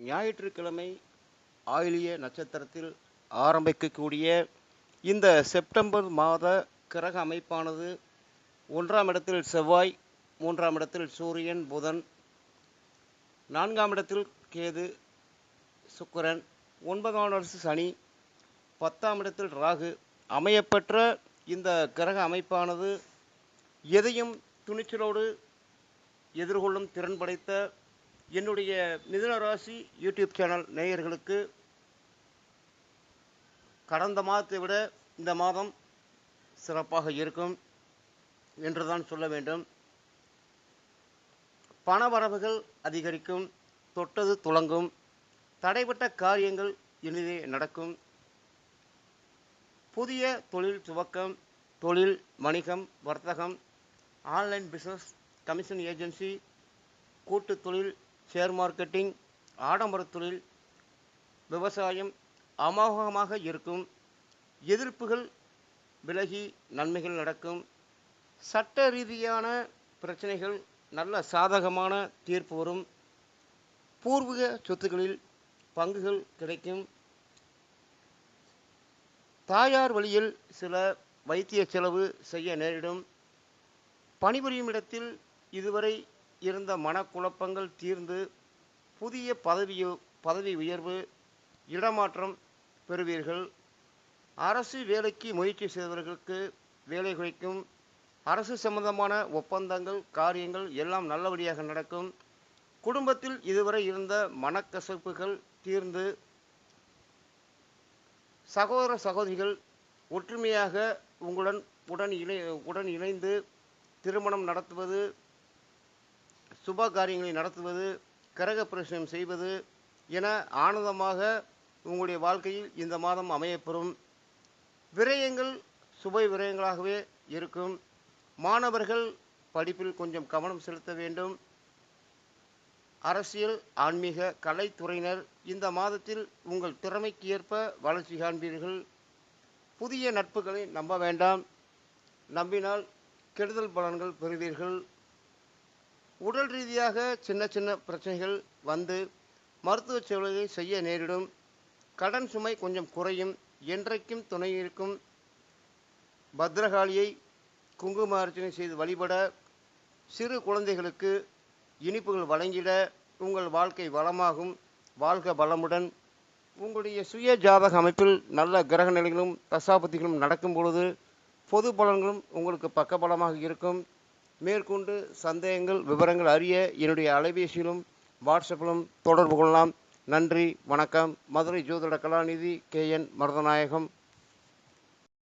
ஞாயிற்றுக்கிழமை ஆயிலிய நட்சத்திரத்தில் ஆரம்பிக்கக்கூடிய இந்த செப்டம்பர் மாத கிரக அமைப்பானது ஒன்றாம் இடத்தில் செவ்வாய் மூன்றாம் இடத்தில் சூரியன் புதன் நான்காம் இடத்தில் கேது சுக்கரன் ஒன்பதாம் அரசு சனி பத்தாம் இடத்தில் ராகு. அமையப்பெற்ற இந்த கிரக அமைப்பானது எதையும் துணிச்சலோடு எதிர்கொள்ளும் திறன் படைத்த என்னுடைய மிதுனராசி யூடியூப் சேனல் நேயர்களுக்கு கடந்த மாதத்தை விட இந்த மாதம் சிறப்பாக இருக்கும் என்று தான் சொல்ல வேண்டும். பணவரவுகள் அதிகரிக்கும் தொட்டது துளங்கும் தடைப்பட்ட காரியங்கள் இனிதே நடக்கும். புதிய தொழில் துவக்கம் தொழில் வணிகம் வர்த்தகம் ஆன்லைன் பிஸ்னஸ் கமிஷன் ஏஜென்சி கூட்டு தொழில் ஷேர் மார்க்கெட்டிங் ஆடம்பரத் தொழில் விவசாயம் அமோகமாக இருக்கும். எதிர்ப்புகள் விலகி நன்மைகள் நடக்கும். சட்ட ரீதியான பிரச்சனைகள் நல்ல சாதகமான தீர்ப்பு வரும். பூர்வீக சொத்துக்களில் பங்குகள் கிடைக்கும். தாயார் வழியில் சில வைத்திய செலவு செய்ய நேரிடும். பணிபுரியும் இடத்தில் இதுவரை இருந்த மனக்குழப்பங்கள் தீர்ந்து புதிய பதவி பதவி உயர்வு இடமாற்றம் பெறுவீர்கள். அரசு வேலைக்கு முயற்சி செய்தவர்களுக்கு வேலை குறைக்கும் அரசு சம்பந்தமான ஒப்பந்தங்கள் காரியங்கள் எல்லாம் நல்லபடியாக நடக்கும். குடும்பத்தில் இதுவரை இருந்த மனக்கசப்புகள் தீர்ந்து சகோதர சகோதரிகள் ஒற்றுமையாக உங்களுடன் உடன் இணை உடன் இணைந்து திருமணம் நடத்துவது சுப காரியங்களை நடத்துவது கரக பிரவேசம் செய்வது என ஆனந்தமாக உங்களுடைய வாழ்க்கையில் இந்த மாதம் அமையப்பெறும். விரயங்கள் சுப விரயங்களாகவே இருக்கும். மாணவர்கள் படிப்பில் கொஞ்சம் கவனம் செலுத்த வேண்டும். அரசியல் ஆன்மீக கலைத்துறையினர் இந்த மாதத்தில் உங்கள் திறமைக்கு ஏற்ப வளர்ச்சி காண்பீர்கள். புதிய நட்புகளை நம்ப வேண்டாம். நம்பினால் கெடுதல் பலன்கள் பெறுவீர்கள். உடல் ரீதியாக சின்ன சின்ன பிரச்சனைகள் வந்து மருத்துவ சேவையை செய்ய நேரிடும். கடன் சுமை கொஞ்சம் குறையும். என்றைக்கும் துணை இருக்கும். பத்ரகாளியை குங்கும அர்ச்சனை செய்து வழிபட சிறு குழந்தைகளுக்கு இனிப்புகள் வழங்கிட உங்கள் வாழ்க்கை வளமாகும். வாழ்க பலமுடன் உங்களுடைய சுய ஜாதக அமைப்பில் நல்ல கிரக நிலைகளும் தசாபதிகளும் நடக்கும் பொழுது பொது பலன்களும் உங்களுக்கு பக்கபலமாக இருக்கும். மேற்கொண்டு சந்தேகங்கள் விவரங்கள் அறிய என்னுடைய அலைபேசியிலும் வாட்ஸ்அப்பிலும் தொடர்பு கொள்ளலாம். நன்றி வணக்கம். மதுரை ஜோதிட கலாநிதி கே என் மருதநாயகம்.